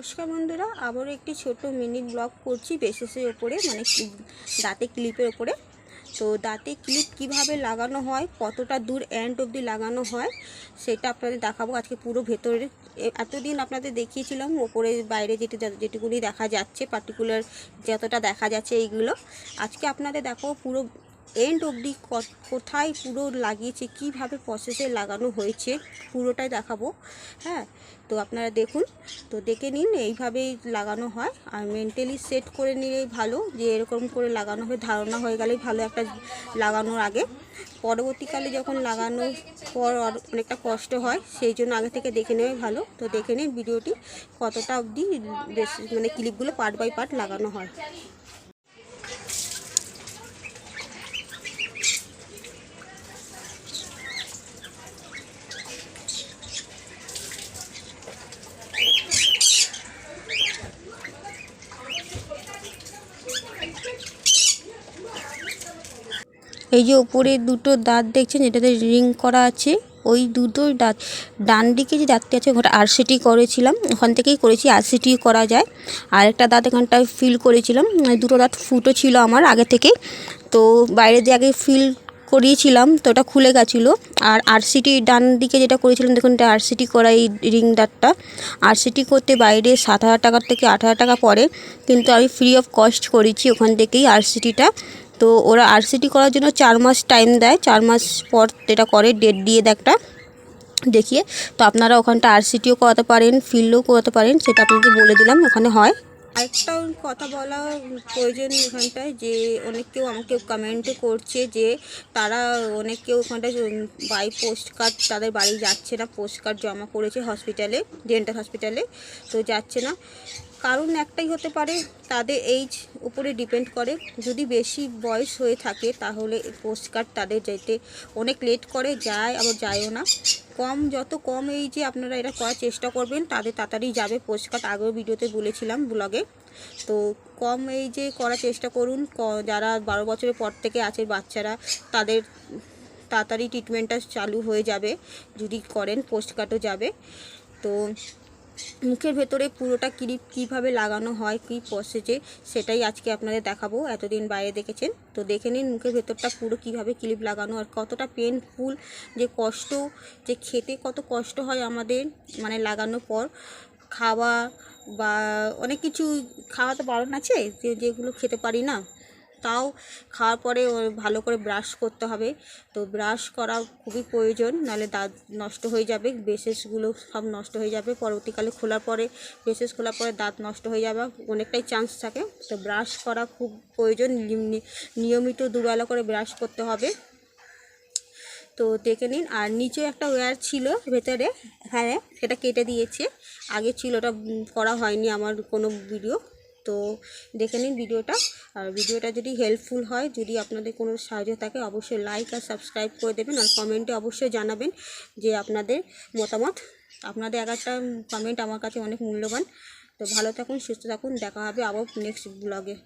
নমস্কার বন্ধুরা, আবারও একটি ছোট মিনি ব্লগ করছি বেসেসের ওপরে মানে দাঁতে ক্লিপের ওপরে। তো দাঁতে ক্লিপ কীভাবে লাগানো হয়, কতটা দূর এন্ড অবধি লাগানো হয়, সেটা আপনাদের দেখাবো। আজকে পুরো ভেতরে এ- এতদিন আপনাদের দেখিয়েছিলাম, ওপরে বাইরে যেটি যেটুকুনি দেখা যাচ্ছে পার্টিকুলার যতটা দেখা যাচ্ছে এইগুলো। আজকে আপনাদের দেখাবো পুরো এন্ড অবধি কোথায় পুরো লাগিয়েছে, কীভাবে প্রসেসে লাগানো হয়েছে, পুরোটাই দেখাবো। হ্যাঁ তো আপনারা দেখুন, তো দেখে নিন এইভাবেই লাগানো হয়। আর মেন্টালি সেট করে নিলেই ভালো, যে এরকম করে লাগানো হয়, ধারণা হয়ে গেলেই ভালো একটা লাগানোর আগে। পরবর্তীকালে যখন লাগানোর পর অনেকটা কষ্ট হয়, সেই জন্য আগে থেকে দেখে নেওয়াই ভালো। তো দেখে নিন ভিডিওটি কতটা অবধি মানে ক্লিপগুলো পার্ট বাই পার্ট লাগানো হয়। এই যে ওপরে দুটো দাঁত দেখছেন, এটাতে রিং করা আছে। ওই দুটো দাঁত, ডান দিকে যে দাঁতটি আছে ওখানে আরসিটি করেছিলাম। ওখান থেকেই করেছি আরসিটি করা যায়। আর একটা দাঁত এখানটায় ফিল করেছিলাম। মানে দুটো দাঁত ফুটো ছিল আমার আগে থেকে। তো বাইরে দিয়ে আগে ফিল করিয়েছিলাম, তো ওটা খুলে গেছিল। আর আরসিটি ডান দিকে যেটা করেছিলাম, দেখুন এটা আরসিটি করা এই রিং দাঁতটা আরসিটি করতে বাইরে সাত হাজার টাকার থেকে আট হাজার টাকা পড়ে, কিন্তু আমি ফ্রি অফ কস্ট করেছি ওখান থেকেই আরসিটিটা তো ওরা আরসিটি করার জন্য চার মাস টাইম দেয়, চার মাস পর এটা করে ডেট দিয়ে দেয় একটা। দেখিয়ে, তো আপনারা ওখানটা আরসিটিও করাতে পারেন ফিল্ডও করাতে পারেন, সেটা আপনাকে বলে দিলাম, ওখানে হয়। আরেকটা কথা বলা প্রয়োজন এখানটায় যে অনেক কেউ আমাকে কমেন্টও করছে যে তারা অনেক কেউ ওখানটায় বাই পোস্ট কার্ড তাদের বাড়ি যাচ্ছে না পোস্ট কার্ড জমা করেছে হসপিটালে ডেন্টাল হসপিটালে তো যাচ্ছে না। কারণ একটাই হতে পারে, তাদের এইজ উপরে ডিপেন্ড করে। যদি বেশি বয়স হয়ে থাকে, তাহলে পোস্ট কার্ড তাদের যেতে অনেক লেট করে, যায় আবার যায়ও না। কম, যত কম এই যে আপনারা এটা করার চেষ্টা করবেন, তাদের তাড়াতাড়ি যাবে। পোস্ট কার্ড আগেও ভিডিওতে বলেছিলাম ব্লগে তো কম এই যে করার চেষ্টা করুন। যারা বারো বছরের পর থেকে আছে বাচ্চারা, তাদের তাড়াতাড়ি ট্রিটমেন্টটা চালু হয়ে যাবে। যদি করেন পোস্ট কার্ডও যাবে। তো মুখের ভেতরে পুরোটা ক্লিপ কীভাবে লাগানো হয়, কী প্রসেসে সেটাই আজকে আপনাদের দেখাবো। এতদিন বাইরে দেখেছেন? তো দেখে নিন মুখের ভেতরটা পুরো কীভাবে ক্লিপ লাগানো আর কতটা পেনফুল যে কষ্ট, যে খেতে কত কষ্ট হয় আমাদের মানে লাগানোর পর। খাওয়া বা অনেক কিছু, খাওয়া তো বারণ আছে যেগুলো খেতে পারি না। তাও খাওয়ার পরে ভালো করে ব্রাশ করতে হবে। তো ব্রাশ করা খুবই প্রয়োজন, নাহলে দাঁত নষ্ট হয়ে যাবে। বেসেসগুলো সব নষ্ট হয়ে যাবে। পরবর্তীকালে খোলার পরে, বেসেস খোলার পরে দাঁত নষ্ট হয়ে যাবে অনেকটাই চান্স থাকে। তো ব্রাশ করা খুব প্রয়োজন। নিয়মিত দুবেলা করে ব্রাশ করতে হবে। তো দেখে নিন। আর নিচে একটা ওয়্যার ছিল ভেতরে। হ্যাঁ সেটা কেটে দিয়েছে। আগে ছিল ওটা করা হয়নি আমার কোনো ভিডিও তো দেখে নিন ভিডিওটা। আর ভিডিওটা যদি হেল্পফুল হয়, যদি আপনাদের কোনো সাহায্য থাকে, অবশ্যই লাইক আর সাবস্ক্রাইব করে দেবেন আর কমেন্টে অবশ্যই জানাবেন যে আপনাদের মতামত। আপনাদের এক একটা কমেন্ট আমার কাছে অনেক মূল্যবান। তো ভালো থাকুন, সুস্থ থাকুন, দেখা হবে আবার নেক্সট ব্লগে